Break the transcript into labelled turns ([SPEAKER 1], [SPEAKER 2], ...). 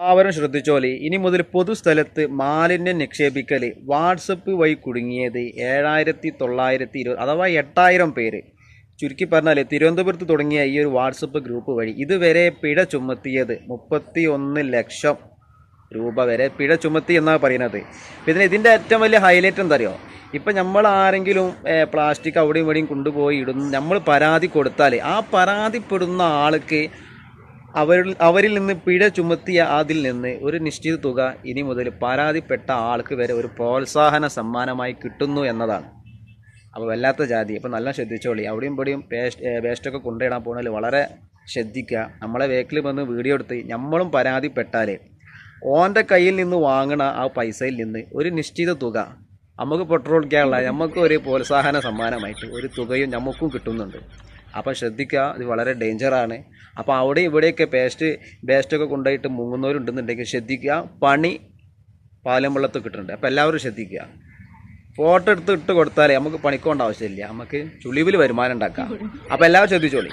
[SPEAKER 1] എല്ലാവരും ശ്രദ്ധിച്ചോലി ഇനി മുതൽ പൊതുസ്ഥലത്ത് മാലിന്യം നിക്ഷേപിക്കൽ വാട്സപ്പ് വഴി കുടുങ്ങിയത് ഏഴായിരത്തി തൊള്ളായിരത്തി ഇരുപത് അഥവാ എട്ടായിരം പേര്. ചുരുക്കി പറഞ്ഞാൽ തിരുവനന്തപുരത്ത് തുടങ്ങിയ ഈ ഒരു വാട്സപ്പ് ഗ്രൂപ്പ് വഴി ഇതുവരെ പിഴ ചുമത്തിയത് മുപ്പത്തി ഒന്ന് ലക്ഷം രൂപ വരെ പിഴ ചുമത്തി എന്നാണ് പറയുന്നത്. പിന്നെ ഇതിന്റെ ഏറ്റവും വലിയ ഹൈലൈറ്റ് എന്തറിയോ? ഇപ്പം നമ്മൾ ആരെങ്കിലും പ്ലാസ്റ്റിക് അവിടെയും ഇവിടെയും കൊണ്ടുപോയി ഇടുന്നു നമ്മൾ പരാതി കൊടുത്താൽ ആ പരാതിപ്പെടുന്ന ആൾക്ക് അവരിൽ അവരിൽ നിന്ന് പിഴ ചുമത്തിയ അതിൽ നിന്ന് ഒരു നിശ്ചിത തുക ഇനി മുതൽ പരാതിപ്പെട്ട ആൾക്ക് വരെ ഒരു പ്രോത്സാഹന സമ്മാനമായി കിട്ടുന്നു എന്നതാണ്. അപ്പോൾ വല്ലാത്ത ജാതി. അപ്പോൾ നല്ല ശ്രദ്ധിച്ചോളി. അവിടെയും ഇവിടെയും പേസ്റ്റ് വേസ്റ്റൊക്കെ കൊണ്ടിടാൻ പോകുന്നതിൽ വളരെ ശ്രദ്ധിക്കുക നമ്മളെ വേക്കിൽ വന്ന് വീഡിയോ എടുത്ത് നമ്മളും പരാതിപ്പെട്ടാൽ ഓന്റെ കയ്യിൽ നിന്ന് വാങ്ങണ ആ പൈസയിൽ നിന്ന് ഒരു നിശ്ചിത തുക നമുക്ക് പെട്രോൾ ക്യാനുള്ള നമുക്ക് ഒരു പ്രോത്സാഹന സമ്മാനമായിട്ട് ഒരു തുകയും നമുക്കും കിട്ടുന്നുണ്ട്. അപ്പോൾ ശ്രദ്ധിക്കുക ഇത് വളരെ ഡേഞ്ചറാണ് അപ്പോൾ അവിടെ ഇവിടെയൊക്കെ പേസ്റ്റ് വേസ്റ്റൊക്കെ കൊണ്ടുപോയിട്ട് മുങ്ങുന്നവരുണ്ടെന്നുണ്ടെങ്കിൽ ശ്രദ്ധിക്കുക. പണി പാലം വെള്ളത്തിൽ കിട്ടുന്നുണ്ട്. അപ്പോൾ എല്ലാവരും ശ്രദ്ധിക്കുക. ഫോട്ടോ എടുത്ത് ഇട്ട് കൊടുത്താലേ നമുക്ക് പണിക്കൊണ്ട ആവശ്യമില്ല. നമുക്ക് ചുളിവിൽ വരുമാനം ഉണ്ടാക്കാം. അപ്പോൾ എല്ലാവരും ശ്രദ്ധിച്ചോളി.